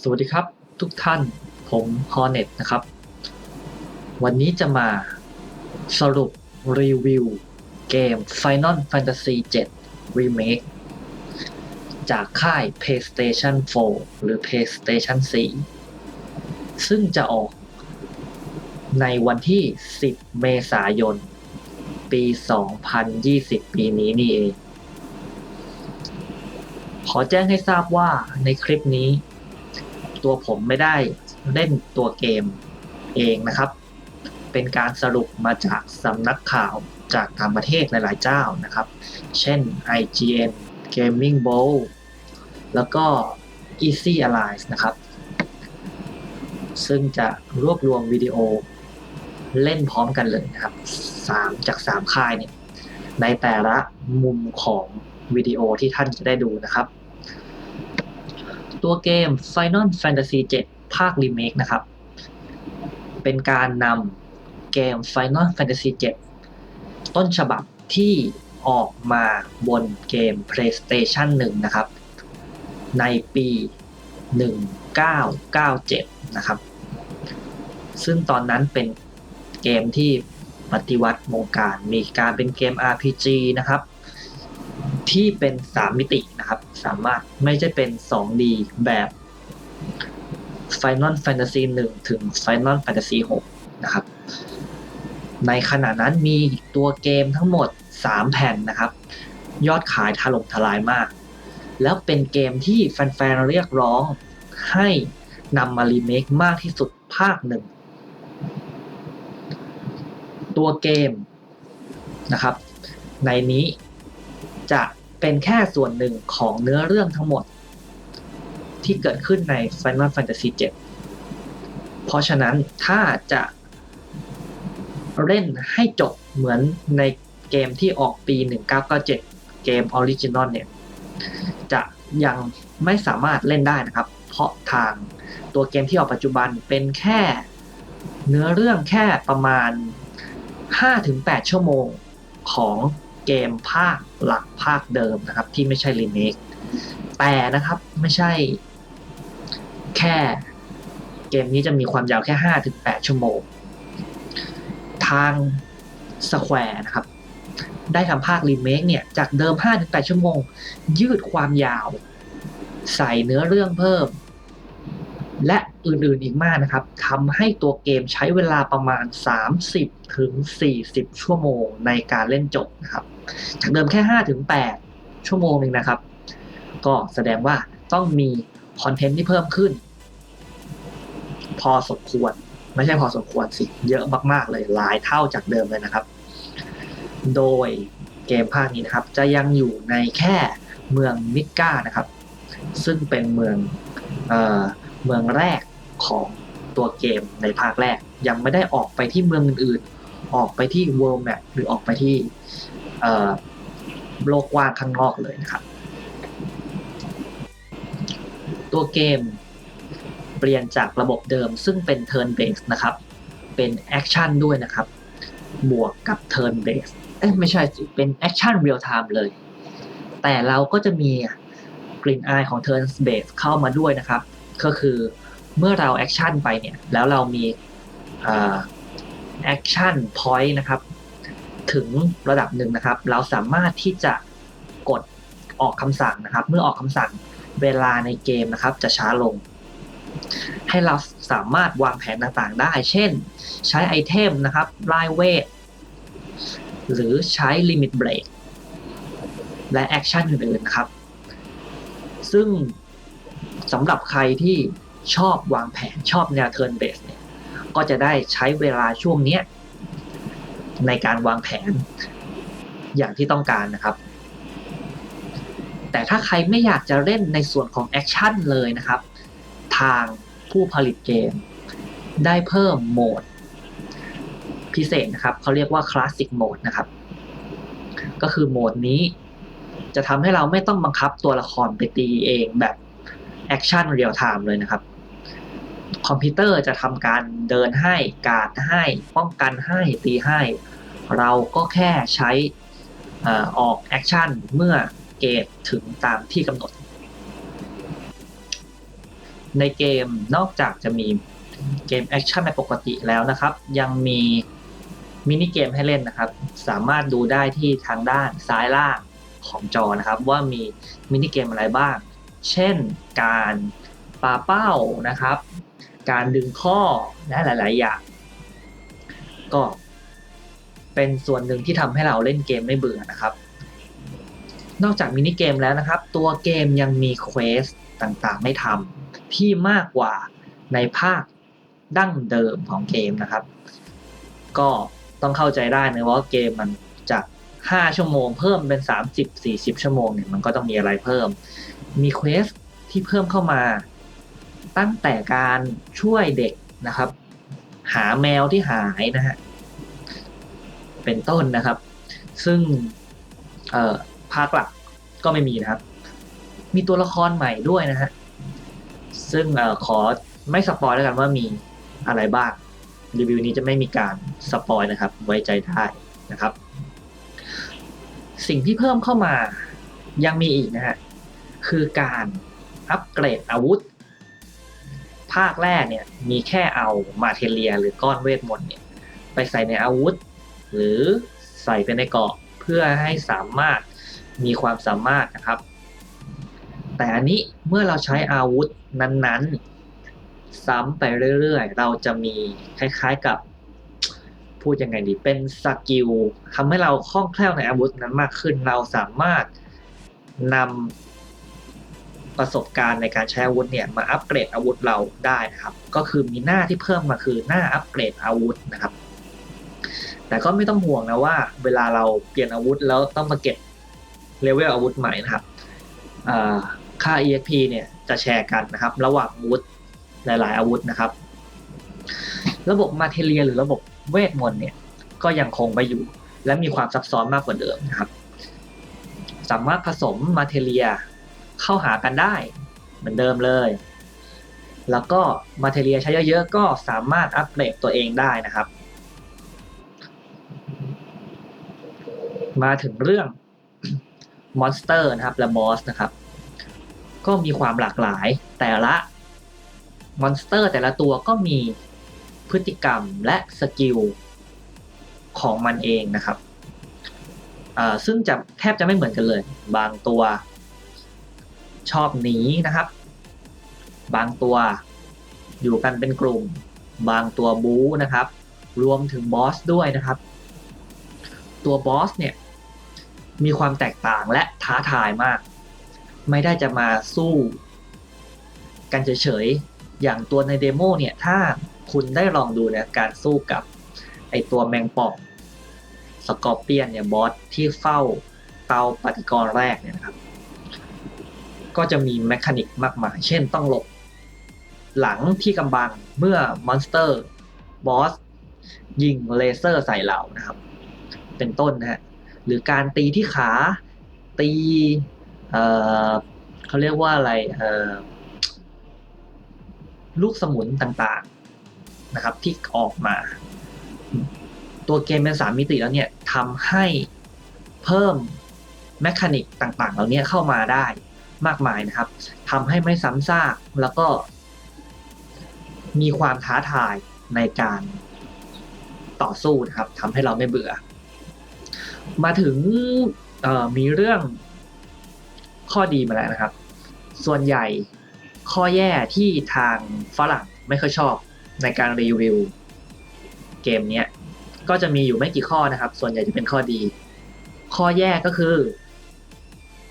สวัสดีครับทุกท่านผมฮอ r เน็ตนะครับ วันนี้จะมาสรุปรีวิวเกม Final Fantasy 7 Remake จากค่าย PlayStation 4 หรือ PlayStation 4 ซึ่งจะออกในวันที่ 10 เมษายน ปี 2020 ปีนี้นี่เอง ขอแจ้งให้ทราบว่าในคลิปนี้ ตัวผมไม่ได้เล่นตัวเกมเองนะครับ เป็นการสรุปมาจากสำนักข่าวจากต่างประเทศหลาย ๆ เจ้านะครับ เช่น IGN Gaming Bowl แล้วก็ Easy Alliance นะครับ ซึ่งจะรวบรวมวิดีโอเล่นพร้อมกันเลยนะครับ 3 จาก 3 ค่ายเนี่ยในแต่ละมุมของวิดีโอที่ท่านจะได้ดูนะครับ ตัวเกม Final Fantasy 7 ภาครีเมคนะครับ เป็นการนำเกม Final Fantasy 7 ต้นฉบับที่ออกมาบนเกม PlayStation 1 นะครับ ในปี 1997 นะครับ ซึ่งตอนนั้นเป็นเกมที่ปฏิวัติวงการ มีการเป็นเกม RPG นะครับ ที่เป็น 3 มิตินะครับ สามารถไม่ใช่เป็น 2D แบบ Final Fantasy 1 ถึง Final Fantasy 6 นะครับ ในขณะนั้นมีตัวเกมทั้งหมด 3 แผ่นนะครับ ยอดขายถล่มทลายมาก แล้วเป็นเกมที่แฟนๆเรียกร้องให้นำมารีเมคมากที่สุดภาคหนึ่ง ตัวเกมนะครับ ในนี้ จะเป็นแค่ส่วนหนึ่งของเนื้อเรื่องทั้งหมด ที่เกิดขึ้นใน Final Fantasy 7 เพราะฉะนั้นถ้าจะเล่นให้จบเหมือนในเกมที่ออกปี 1997 เกมออริจินอลเนี่ย จะยังไม่สามารถเล่นได้นะครับ เพราะทางตัวเกมที่ออกปัจจุบันเป็นแค่เนื้อเรื่องแค่ประมาณ 5-8 ชั่วโมงของ เกมภาคหลักภาคเดิมนะครับ ที่ไม่ใช่รีเมคแต่นะครับไม่ใช่แค่เกมนี้จะมีความยาวแค่ 5-8 ชั่วโมง ทาง Square นะครับ ได้ทำภาครีเมคเนี่ย จากเดิม 5-8 ชั่วโมง ยืดความยาว ใส่เนื้อเรื่องเพิ่ม และอื่นๆอีกมากนะครับทำให้ตัวเกมใช้เวลาประมาณ 30 ถึง 40 ชั่วโมงในการเล่นจบนะครับ จากเดิมแค่ 5 ถึง 8 ชั่วโมงเองนะครับ ก็แสดงว่าต้องมีคอนเทนต์ที่เพิ่มขึ้น พอสมควร ไม่ใช่พอสมควรสิ เยอะมากๆเลยหลายเท่าจากเดิมเลยนะครับ โดยเกมภาคนี้นะครับ จะยังอยู่ในแค่เมืองมิก้านะครับ ซึ่งเป็นเมืองเอ่อเมืองแรกของตัวเกมในภาคแรกยังไม่ได้ออกไปที่เมืองอื่น ออกไปที่ World Map หรือออกไปที่โลกกว้างข้างนอกเลยนะครับ ตัวเกมเปลี่ยนจากระบบเดิมซึ่งเป็น Turn Based นะครับ เป็น Action ด้วยนะครับ บวกกับ Turn Based เอ้ไม่ใช่เป็น Action Real Time เลย แต่เราก็จะมีกลิ่นอายของ Turn Based เข้ามาด้วยนะครับ ก็คือเมื่อเรา Action ไปเนี่ย แล้วเรามี Action Point นะครับ ถึงระดับหนึ่งนะครับ เราสามารถที่จะกดออกคำสั่งนะครับ เมื่อออกคำสั่งเวลาในเกมนะครับ จะช้าลง ให้เราสามารถวางแผนต่างๆ ได้ เช่น ใช้ไอเทมนะครับไล่เวท หรือใช้ลิมิตเบรกและแอคชั่นอื่นๆนะครับ ซึ่งสำหรับใครที่ชอบวางแผนชอบแนว turn based เนี่ย ก็จะได้ใช้เวลาช่วงเนี้ยในการวางแผนอย่างที่ต้องการนะครับ แต่ถ้าใครไม่อยากจะเล่นในส่วนของแอคชั่นเลยนะครับ ทางผู้ผลิตเกม ได้เพิ่มโหมด พิเศษนะครับ เขาเรียกว่า Classic Mode นะครับ ก็คือโหมดนี้จะทำให้เราไม่ต้องบังคับตัวละครไปตีเองแบบแอคชั่นเรียลไทม์เลยนะครับ คอมพิวเตอร์จะทำการเดินให้การ์ดให้ ป้องกันให้ตีให้ เราก็แค่ใช้ออออกแอคชั่นเมื่อเกตถึงตามที่กำหนด ในเกมนอกจากจะมีเกมแอคชั่นในปกติแล้วนะครับ ยังมีมินิเกมให้เล่นนะครับ สามารถดูได้ที่ทางด้านซ้ายล่างของจอนะครับ ว่ามีมินิเกมอะไรบ้าง เช่นการปาเป้านะครับ การดึงข้อและหลาย ๆ อย่าง ก็เป็นส่วนหนึ่งที่ทำให้เราเล่นเกมไม่เบื่อนะครับ นอกจากมินิเกมแล้วนะครับ ตัวเกมยังมีเควสต่างๆไม่ทำที่มากกว่าในภาคดั้งเดิมของเกมนะครับ ก็ต้องเข้าใจได้นะว่าเกมมันจาก5ชั่วโมงเพิ่มเป็น 30-40 ชั่วโมงเนี่ยมันก็ต้องมีอะไรเพิ่ม มีเควสที่เพิ่มเข้ามา ตั้งแต่การช่วยเด็กนะครับ หาแมวที่หายนะฮะเป็นต้นนะครับ ซึ่งเอ่อภาคหลักก็ไม่มีนะครับ มีตัวละครใหม่ด้วยนะฮะซึ่งเอ่อขอไม่สปอยแล้วกันว่ามีอะไรบ้าง รีวิวนี้จะไม่มีการสปอยนะครับ ไว้ใจได้นะครับ สิ่งที่เพิ่มเข้ามายังมีอีกนะฮะคือการอัปเกรดอาวุธ ภาคแรกเนี่ยมีแค่เอามาเทเลียหรือก้อนเวทมนต์เนี่ยไปใส่ในอาวุธ หรือใส่ไปในเกราะเพื่อให้สามารถมีความสามารถนะครับ แต่อันนี้เมื่อเราใช้อาวุธนั้นๆ ซ้ำไปเรื่อยๆ เราจะมีคล้ายๆกับพูดยังไงดีเป็นสกิลทำให้เราคล่องแคล่วในอาวุธนั้นมากขึ้น เราสามารถนำ ประสบการณ์ในการใช้อาวุธเนี่ยมาอัปเกรดอาวุธเราได้นะครับ ก็คือมีหน้าที่เพิ่มมาคือหน้าอัปเกรดอาวุธนะครับ แต่ก็ไม่ต้องห่วงนะว่า เวลาเราเปลี่ยนอาวุธแล้วต้องมาเก็บเลเวลอาวุธใหม่นะครับค่า EXP เนี่ยจะแชร์กันนะครับ ระหว่างอาวุธหลาย ๆ อาวุธนะครับ ระบบมาเทเรียหรือระบบเวทมนต์เนี่ยก็ยังคงไปอยู่ และมีความซับซ้อนมากกว่าเดิมนะครับ สามารถผสมมาเทเรีย เข้าหากันได้ เหมือนเดิมเลย แล้วก็มาเทเรียใช้เยอะๆก็สามารถอัปเกรดตัวเองได้นะครับ มาถึงเรื่องมอนสเตอร์นะครับและบอสนะครับ ก็มีความหลากหลายแต่ละมอนสเตอร์แต่ละตัวก็มีพฤติกรรมและสกิลของมันเองนะครับซึ่งจะแทบจะไม่เหมือนกันเลย บางตัว ชอบหนีนะครับ บางตัวอยู่กันเป็นกลุ่ม บางตัวบู๊นะครับ รวมถึงบอสด้วยนะครับ ตัวบอสเนี่ยมีความแตกต่างและท้าทายมาก ไม่ได้จะมาสู้กันเฉยๆ อย่างตัวในเดโมเนี่ยถ้าคุณได้ลองดูนี่ยการสู้กับไอตัวแมงป่องสกอร์เปียนเนี่ยบอสที่เฝ้าเตาปฏิกรณ์แรกเนี่ยนะครับ ก็จะมีแมคานิกมากมาย เช่นต้องหลบ หลังที่กำบังเมื่อมอนสเตอร์บอสยิงเลเซอร์ใส่เรานะครับ เป็นต้นนะฮะหรือการตีที่ขาตีเอ่อเขาเรียกว่าอะไรเอ่อลูกสมุนต่างๆนะครับ ที่ออกมา ตัวเกมเป็นสามมิติแล้วเนี่ยทำให้เพิ่มแมคานิกต่างๆ เหล่านี้เข้ามาได้ มากมายนะครับทำให้ไม่ซ้ำซากแล้วก็มีความท้าทายในการต่อสู้นะครับทำให้เราไม่เบื่อ มาถึงมีเรื่องข้อดีมาแล้วนะครับ ส่วนใหญ่ข้อแย่ที่ทางฝรั่งไม่ค่อยชอบในการรีวิวเกมนี้ก็จะมีอยู่ไม่กี่ข้อนะครับ ส่วนใหญ่จะเป็นข้อดี ข้อแย่ก็คือ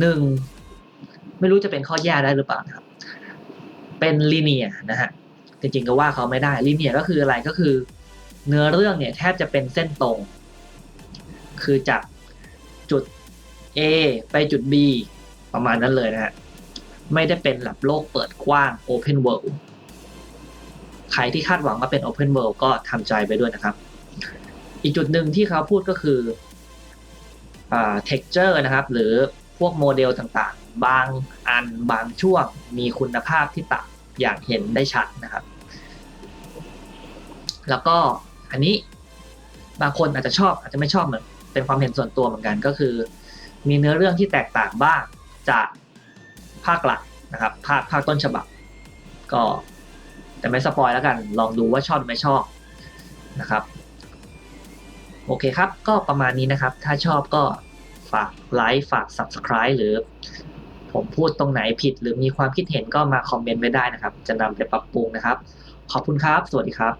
หนึ่ง ไม่รู้จะเป็นข้อแย่ได้หรือเปล่านะครับ เป็นลีเนียนะฮะจริงๆก็ว่าเขาไม่ได้ลีเนียก็คืออะไรก็คือ เนื้อเรื่องเนี่ยแทบจะเป็นเส้นตรง คือจากจุด A ไปจุด B ประมาณนั้นเลยนะฮะไม่ได้เป็นแบบโลกเปิดกว้าง Open World ใครที่คาดหวังว่าเป็น Open World ก็ทำใจไปด้วยนะครับ อีกจุดหนึ่งที่เขาพูดก็คืออ texture นะครับ หรือพวกโมเดลต่างๆ บางอันบางช่วงมีคุณภาพที่ต่ำอย่างเห็นได้ชัดนะครับ แล้วก็อันนี้บางคนอาจจะชอบอาจจะไม่ชอบเหมือนเป็นความเห็นส่วนตัวเหมือนกันก็คือ มีเนื้อเรื่องที่แตกต่างบ้างจากภาคหลักนะครับ ภาคภาคต้นฉบับ ก็แต่ไม่สปอยแล้วกัน ลองดูว่าชอบหรือไม่ชอบนะครับ โอเคครับ ก็ประมาณนี้นะครับ ถ้าชอบก็ฝากไลค์ฝาก Subscribe หรือ ผมพูดตรงไหนผิด หรือมีความคิดเห็นก็มาคอมเมนต์ไว้ได้นะครับ จะนำไปปรับปรุงนะครับ ขอบคุณครับ สวัสดีครับ